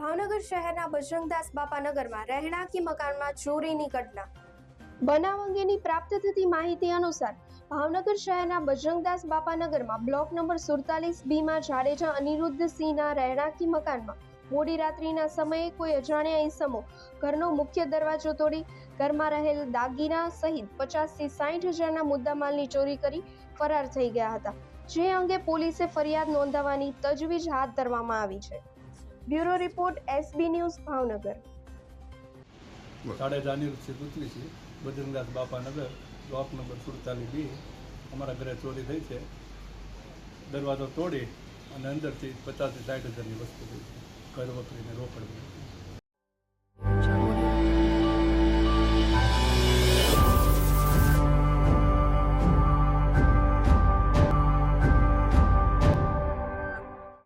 ભાવનગર શહેરના બજરંગદાસ બાપાનગરમાં રહેણાંકી મકાનમાં ચોરીની ઘટના. બનાવ અંગેની પ્રાપ્ત થતી માહિતી અનુસાર ભાવનગર શહેરના બજરંગદાસ બાપાનગરમાં બ્લોક નંબર સુડતાલીસ બીમાં જાડેજા અનિરુદ્ધ સિંહના રહેણાંકી મકાનમાં મોડી રાત્રિના સમયે કોઈ અજાણ્યા ઈસમો ઘરનો મુખ્ય દરવાજો તોડી ઘરમાં રહેલ દાગીના સહિત પચાસથી સાઠ હજારના મુદ્દામાલની ચોરી કરી ફરાર થઈ ગયા હતા, જે અંગે પોલીસે ફરિયાદ નોંધાવવાની તજવીજ હાથ ધરવામાં આવી છે. Bureau report SB news Bhavnagar. Jadeja Aniruddh Prithvi છે બજરંગદાસ બાપાનગર, બ્લોક નંબર સુડતાલીસ બી. અમારા ઘરે ચોરી થઈ છે. દરવાજો તોડી અને અંદરથી પચાસથી સાઠ હજારની વસ્તુ થઈ છે. ઘર વખરીને રોકડ.